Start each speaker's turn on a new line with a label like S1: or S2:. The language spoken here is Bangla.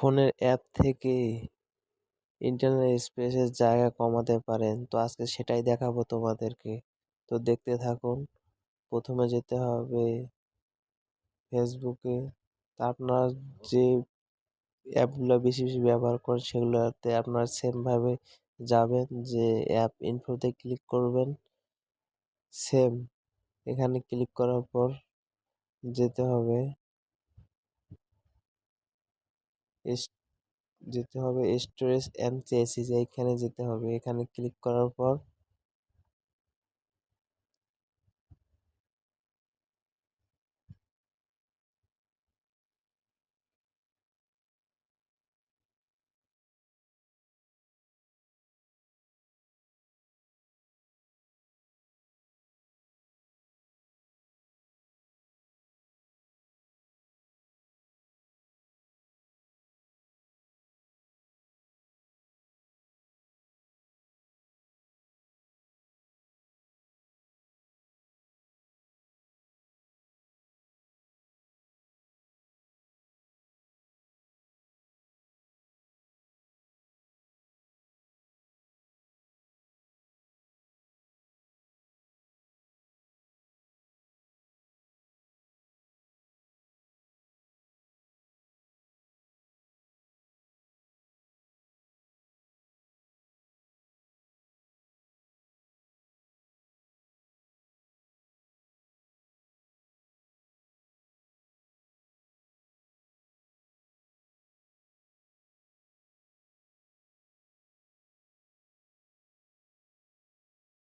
S1: ফোনের অ্যাপ থেকে ইন্টারনেট স্পেসের জায়গা কমাতে পারেন। তো আজকে সেটাই দেখাবো তোমাদেরকে। তো দেখতে থাকুন। প্রথমে যেতে হবে ফেসবুকে তা আপনার যে অ্যাপগুলো বেশি বেশি ব্যবহার করেন সেগুলোতে আপনার সেমভাবে যাবেন। যে অ্যাপ ইনফোতে ক্লিক করবেন। সেম এখানে ক্লিক করার পর যেতে হবে। যেতে হবে স্টোরেজ অ্যান্ড চেসিস এইখানে যেতে হবে। এখানে ক্লিক করার পর